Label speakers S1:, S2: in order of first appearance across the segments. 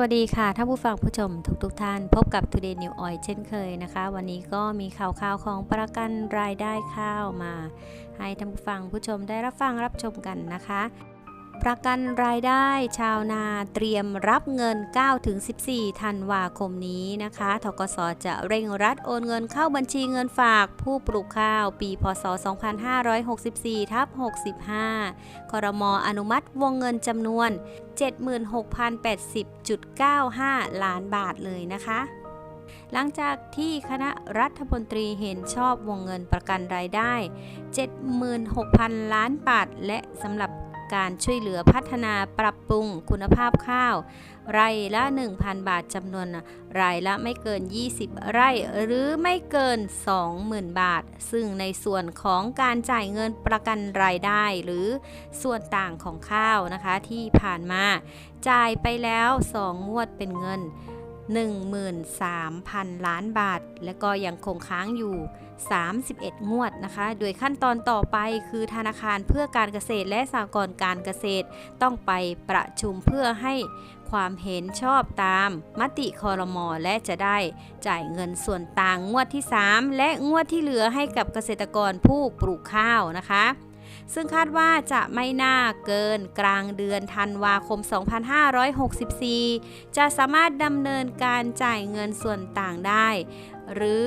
S1: วัสดีค่ะท่านผู้ฟังผู้ชมทุกๆทท่าน พบกับ Today New Oil เช่นเคยนะคะ วันนี้ก็มีข่าวข่าวของประกันรายได้ข้าวมา ให้ท่านผู้ฟังผู้ชมได้รับฟังรับชมกันนะคะ ประกันรายได้ชาวนาเตรียมรับเงิน 9-14 ธันวาคมนี้นะคะทกสจะเร่งรัดโอนเงินเข้าบัญชีเงินฝากผู้ปลูกข้าวปีพศ 2564ทับ65 ครมอนุมัติวงเงินจำนวน 76,080.95 ล้านบาทเลยนะคะหลังจากที่คณะรัฐมนตรีเห็นชอบวงเงินประกันรายได้ 76,000 ล้านบาท และสำหรับ การช่วยเหลือพัฒนาปรับปรุงคุณภาพข้าว ไร่ละ 1,000 บาทจำนวนรายละไม่เกิน 20 ไร่หรือไม่เกิน 20,000 บาท ซึ่งในส่วนของการจ่ายเงินประกันรายได้ หรือส่วนต่างของข้าวนะคะที่ผ่านมา จ่ายไปแล้ว 2 งวดเป็นเงิน 13,000 ล้านบาท และก็ยังคงค้างอยู่ 31 งวดนะคะ โดยขั้นตอนต่อไปคือธนาคารเพื่อการเกษตรและสหกรณ์การเกษตร ต้องไปประชุมเพื่อให้ความเห็นชอบตามมติคอรมอและจะได้จ่ายเงินส่วนต่างงวดที่ 3 และงวดที่เหลือให้กับเกษตรกรผู้ปลูกข้าวนะคะ ซึ่งคาดว่าจะไม่น่าเกินกลางเดือนธันวาคม 2564 จะสามารถดำเนินการจ่ายเงินส่วนต่างได้ หรือ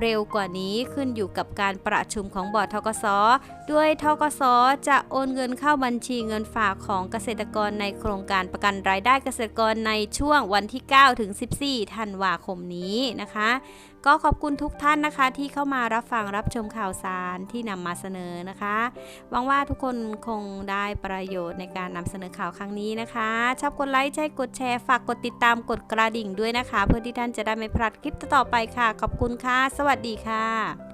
S1: เร็วกว่านี้ขึ้นอยู่กับการประชุมของบอร์ดทกสด้วยทกสจะโอนเงินเข้าบัญชีเงินฝากของเกษตรกรในโครงการประกันรายได้เกษตรกรในช่วงวันที่ 9 ถึง 14 ธันวาคมนี้นะคะ ก็ขอบคุณทุกท่านนะคะที่เข้ามารับฟังรับชมข่าวสารที่นำมาเสนอนะคะหวังว่าทุกคนคงได้ประโยชน์ในการนำเสนอข่าวครั้งนี้นะคะ ชอบกดไลค์ใช่กดแชร์ฝากกดติดตามกดกระดิ่งด้วยนะคะ เพื่อที่ท่านจะได้ไม่พลาดคลิปต่อไปค่ะขอบคุณค่ะ สวัสดีค่ะ